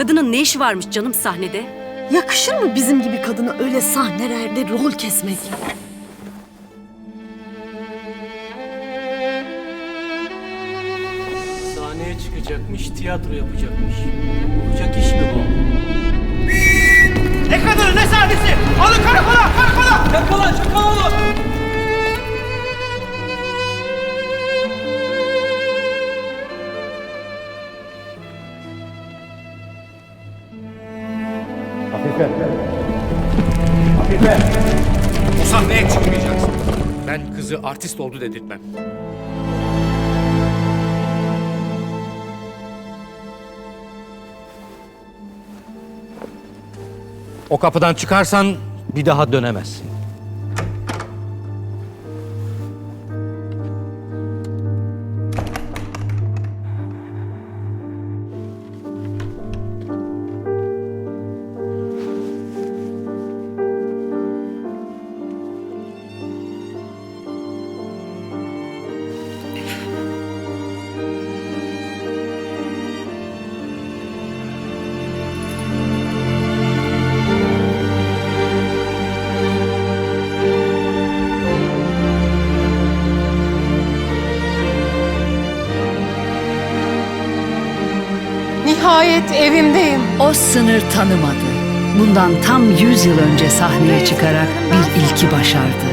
Kadının ne işi varmış canım sahnede? Yakışır mı bizim gibi kadına öyle sahnelerde rol kesmek? Sahneye çıkacakmış, tiyatro yapacakmış. Olacak iş mi bu? O sahneye çıkmayacaksın. Ben kızı artist oldu dedirtmem. O kapıdan çıkarsan bir daha dönemezsin. Nihayet evimdeyim. O sınır tanımadı. Bundan tam 100 yıl önce sahneye çıkarak bir ilki başardı.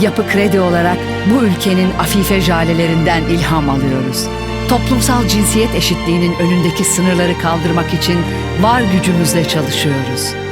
Yapı Kredi olarak bu ülkenin afife jalelerinden ilham alıyoruz. Toplumsal cinsiyet eşitliğinin önündeki sınırları kaldırmak için var gücümüzle çalışıyoruz.